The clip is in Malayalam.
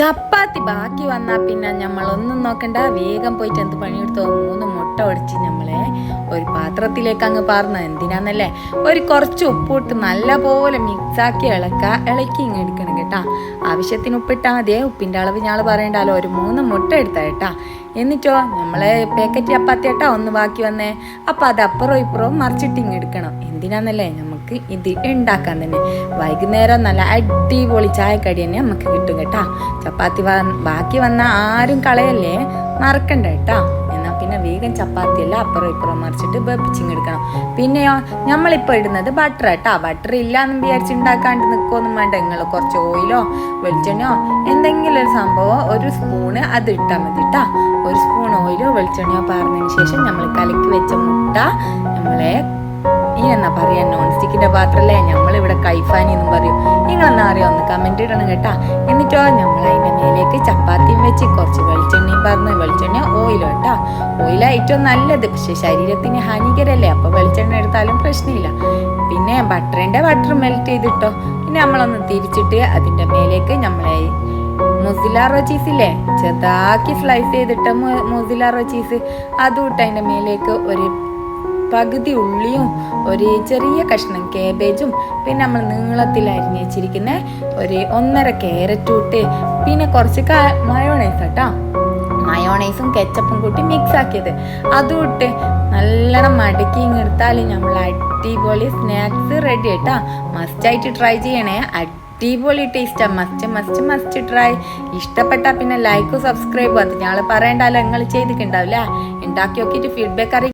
ചപ്പാത്തി ബാക്കി വന്നാ പിന്നെ നമ്മളൊന്നും നോക്കണ്ട. വേഗം പോയിട്ട് എന്ത് പണിയെടുത്തോ? മൂന്ന് മുട്ട ഒടിച്ച് നമ്മളെ ഒരു പാത്രത്തിലേക്ക് അങ്ങ് പാർന്ന. എന്തിനാന്നല്ലേ? ഒരു കുറച്ച് ഉപ്പിട്ട് നല്ലപോലെ മിക്സാക്കി ഇളക്ക. ഇളക്കി ഇങ്ങ് എടുക്കണം കേട്ടാ. ആവശ്യത്തിന് ഉപ്പിട്ടാൽ മതി. ഉപ്പിന്റെ അളവ് ഞാൾ പറയണ്ടല്ലോ ഒരു മൂന്ന് മുട്ട എടുത്താ കേട്ടാ. എന്നിട്ടോ നമ്മളെ പാക്കറ്റ് ചപ്പാത്തി കേട്ടാ ഒന്ന് ബാക്കി വന്നേ. അപ്പം അത് അപ്പുറവും ഇപ്പുറവും മറിച്ചിട്ട് ഇങ്ങ് എടുക്കണം. എന്തിനാന്നല്ലേ? നമുക്ക് ഇത് ഉണ്ടാക്കാൻ തന്നെ. വൈകുന്നേരം നല്ല അടിപൊളി ചായക്കടി തന്നെ നമുക്ക് കിട്ടും കേട്ടാ. ചപ്പാത്തി ബാക്കി വന്ന ആരും കളയല്ലേ? മറക്കണ്ട കേട്ടാ. എന്നാ പിന്നെ വേഗം ചപ്പാത്തി എല്ലാം അപ്പുറം ഇപ്പുറം മറിച്ചിട്ട് വെപ്പിച്ചിങ് എടുക്കണം. പിന്നെയോ നമ്മളിപ്പോൾ ഇടുന്നത് ബട്ടർ കേട്ടോ ബട്ടർ ഇല്ലാന്ന് വിചാരിച്ച് ഉണ്ടാക്കാണ്ട് നിൽക്കൊന്നും വേണ്ട. നിങ്ങൾ കുറച്ച് ഓയിലോ വെളിച്ചെണ്ണയോ എന്തെങ്കിലും ഒരു സംഭവം ഒരു സ്പൂണ് അത് ഇട്ടാൽ മതി കേട്ടോ ഒരു സ്പൂൺ ഓയിലോ വെളിച്ചെണ്ണയോ പാർന്നതിന് ശേഷം നമ്മൾ കലക്കി വെച്ച മുട്ട നമ്മളെ ഈ എന്നാ പറയാ നോൺ സ്റ്റിക്കിന്റെ പാത്രല്ലേ? നമ്മളിവിടെ കൈഫാനി എന്നും പറയും. നിങ്ങളെന്നാ അറിയാം? ഒന്ന് കമന്റ് ഇടണം കേട്ടാ. എന്നിട്ടോ ചപ്പാത്തിയും വെച്ച് കുറച്ച് വെളിച്ചെണ്ണയും പറഞ്ഞ് വെളിച്ചെണ്ണ ഓയിലും കേട്ടോ ഓയിലാ ഏറ്റവും നല്ലത്. പക്ഷെ ശരീരത്തിന് ഹാനികരല്ലേ? അപ്പോൾ വെളിച്ചെണ്ണ എടുത്താലും പ്രശ്നമില്ല. പിന്നെ ബട്ടറിന്റെ ബട്ടർ മെൽറ്റ് ചെയ്തിട്ടോ. പിന്നെ നമ്മളൊന്ന് തിരിച്ചിട്ട് അതിന്റെ മേലേക്ക് നമ്മളെ മുസിലാറോ ചീസ് ഇല്ലേ? ചെറുതാക്കി സ്ലൈസ് ചെയ്തിട്ട് മുസിലാറോ ചീസ് അതും ഇട്ട് അതിന്റെ മേലേക്ക് ഒരു പകുതി ഉള്ളിയും ഒരു ചെറിയ കഷ്ണം കേബേജും പിന്നെ നമ്മൾ നീളത്തിൽ അരിഞ്ഞ് വെച്ചിരിക്കുന്ന ഒരു ഒന്നര ക്യാരറ്റ് ഇട്ട് പിന്നെ കുറച്ച് മയോണൈസ് കേട്ടോ മയോണൈസും കെച്ചപ്പും കൂട്ടി മിക്സ് ആക്കിയത്. അതും ഇട്ട് നല്ലോണം മടക്കി ഇങ്ങെടുത്താൽ നമ്മൾ അടിപൊളി സ്നാക്സ് റെഡി കേട്ടാ മസ്റ്റായിട്ട് ട്രൈ ചെയ്യണേ. അടിപൊളി ടേസ്റ്റാ മസ്റ്റ് മസ്റ്റ് മസ്റ്റ് ട്രൈ ഇഷ്ടപ്പെട്ടാൽ പിന്നെ ലൈക്കും സബ്സ്ക്രൈബും അത് ഞങ്ങൾ പറയണ്ടല്ലോ നിങ്ങൾ ചെയ്തിട്ടുണ്ടാവില്ല ഉണ്ടാക്കി നോക്കിയിട്ട് ഫീഡ്ബാക്ക് അറിയിക്കും.